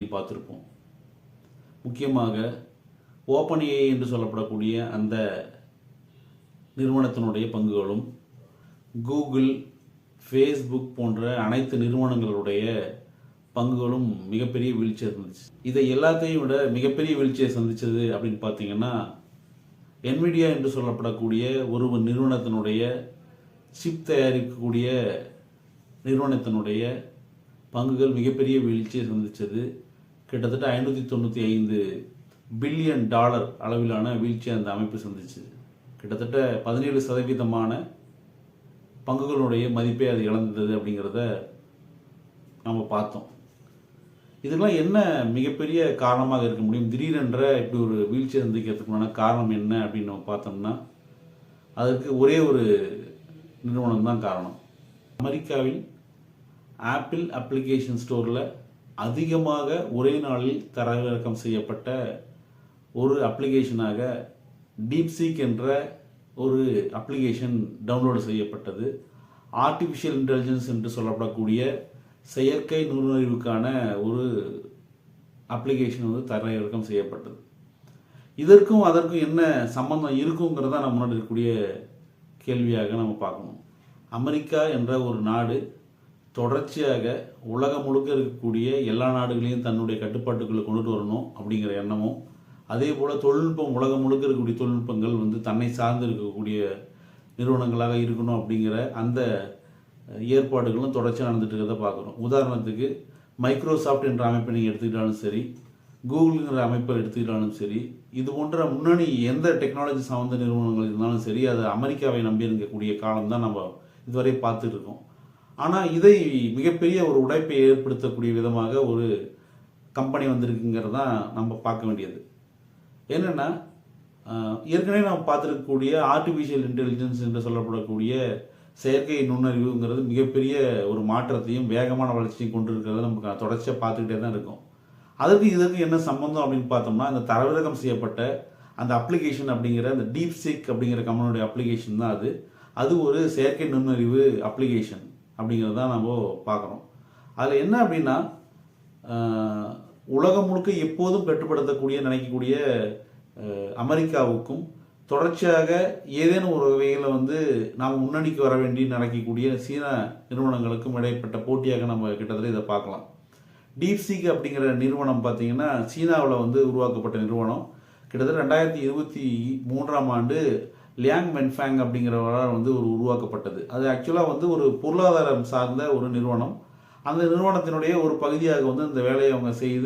பார்த்துருப்போம். முக்கியமாக ஓப்பன் என்று சொல்லப்படக்கூடிய அந்த நிறுவனத்தினுடைய பங்குகளும் கூகுள் ஃபேஸ்புக் போன்ற அனைத்து நிறுவனங்களுடைய பங்குகளும் மிகப்பெரிய வீழ்ச்சியை இருந்துச்சு இதை எல்லாத்தையும் விட மிகப்பெரிய வீழ்ச்சியை சந்திச்சது அப்படின்னு பார்த்தீங்கன்னா என்விடியா என்று சொல்லப்படக்கூடிய ஒரு நிறுவனத்தினுடைய சிப் தயாரிக்கக்கூடிய நிறுவனத்தினுடைய பங்குகள் மிகப்பெரிய வீழ்ச்சியை சந்தித்தது கிட்டத்தட்ட ஐநூற்றி தொண்ணூற்றி ஐந்து பில்லியன் டாலர் அளவிலான வீழ்ச்சியை அந்த அமைப்பு சந்திச்சு. கிட்டத்தட்ட பதினேழு சதவீதமான பங்குகளுடைய மதிப்பை அது இழந்தது அப்படிங்கிறத நம்ம பார்த்தோம். இதுக்கெல்லாம் என்ன மிகப்பெரிய காரணமாக இருக்க முடியும்? திடீரென்ற இப்படி ஒரு வீழ்ச்சி சந்திக்கிறதுக்குமான காரணம் என்ன அப்படின்னு நம்ம பார்த்தோம்னா அதற்கு ஒரே ஒரு நிறுவனம் தான் காரணம். அமெரிக்காவில் ஆப்பிள் அப்ளிகேஷன் ஸ்டோரில் அதிகமாக ஒரே நாளில் தரவிறக்கம் செய்யப்பட்ட ஒரு அப்ளிகேஷனாக டீப்சீக் என்ற ஒரு அப்ளிகேஷன் டவுன்லோடு செய்யப்பட்டது. ஆர்டிஃபிஷியல் இன்டெலிஜென்ஸ் என்று சொல்லப்படக்கூடிய செயற்கை நுண்ணறிவுக்கான ஒரு அப்ளிகேஷன் வந்து தரையிறக்கம் செய்யப்பட்டது. இதற்கும் அதற்கும் என்ன சம்பந்தம் இருக்குங்கிறத நம்ம முன்னாடி இருக்கக்கூடிய கேள்வியாக நம்ம பார்க்கணும். அமெரிக்கா என்ற ஒரு நாடு தொடர்ச்சியாக உலகம் முழுக்க இருக்கக்கூடிய எல்லா நாடுகளையும் தன்னுடைய கட்டுப்பாட்டுக்குள்ளே கொண்டுட்டு வரணும் அப்படிங்கிற எண்ணமும் அதே போல் தொழில்நுட்பம் உலகம் முழுக்க இருக்கக்கூடிய தொழில்நுட்பங்கள் வந்து தன்னை சார்ந்து இருக்கக்கூடிய நிறுவனங்களாக இருக்கணும் அப்படிங்கிற அந்த ஏற்பாடுகளும் தொடர்ச்சியாக நடந்துட்டு இருக்கிறத பார்க்குறோம். உதாரணத்துக்கு மைக்ரோசாஃப்ட் என்ற அமைப்பை நீங்கள் எடுத்துக்கிட்டாலும் சரி கூகுளுங்கிற அமைப்பை எடுத்துக்கிட்டாலும் சரி இது போன்ற முன்னணி எந்த டெக்னாலஜி சார்ந்த நிறுவனங்கள் இருந்தாலும் சரி அது அமெரிக்காவை நம்பி இருக்கக்கூடிய காலம் தான் நம்ம இதுவரை பார்த்துட்டு இருக்கோம். ஆனால் இதை மிகப்பெரிய ஒரு உடைப்பை ஏற்படுத்தக்கூடிய விதமாக ஒரு கம்பெனி வந்திருக்குங்கிறது தான் நம்ம பார்க்க வேண்டியது. என்னென்னா ஏற்கனவே நாம் பார்த்துருக்கக்கூடிய ஆர்டிஃபிஷியல் இன்டெலிஜென்ஸ் என்று சொல்லப்படக்கூடிய செயற்கை நுண்ணறிவுங்கிறது மிகப்பெரிய ஒரு மாற்றத்தையும் வேகமான வளர்ச்சியும் கொண்டு இருக்கிறத நமக்கு தொடர்ச்சியாக பார்த்துக்கிட்டே தான் இருக்கும். அதுக்கு இதற்கு என்ன சம்பந்தம் அப்படின்னு பார்த்தோம்னா இந்த தரவிறக்கம் செய்யப்பட்ட அந்த அப்ளிகேஷன் அப்படிங்கிற அந்த டீப் சிக் அப்படிங்கிற கம்பெனியுடைய அப்ளிகேஷன் தான் அது. அது ஒரு செயற்கை நுண்ணறிவு அப்ளிகேஷன் அப்படிங்கிறது தான் நம்ம பார்க்குறோம் அதில் என்ன அப்படின்னா உலகம் முழுக்க எப்போதும் கட்டுப்படுத்தக்கூடிய நினைக்கக்கூடிய அமெரிக்காவுக்கும் தொடர்ச்சியாக ஏதேனும் ஒரு வகையில் வந்து நாம் முன்னணிக்கு வர வேண்டி நினைக்கக்கூடிய சீன நிறுவனங்களுக்கும் இடைப்பட்ட போட்டியாக நம்ம கிட்டத்தட்ட இதை பார்க்கலாம். டீப்சிக் அப்படிங்கிற நிறுவனம் பார்த்திங்கன்னா சீனாவில் வந்து உருவாக்கப்பட்ட நிறுவனம். கிட்டத்தட்ட ரெண்டாயிரத்தி இருபத்தி மூன்றாம் ஆண்டு லியாங் மென்ஃபேங் அப்படிங்கிறவரால் வந்து ஒரு உருவாக்கப்பட்டது. அது ஆக்சுவலாக வந்து ஒரு பொருளாதாரம் சார்ந்த ஒரு நிறுவனம். அந்த நிறுவனத்தினுடைய ஒரு பகுதியாக வந்து இந்த வேலையை அவங்க செய்து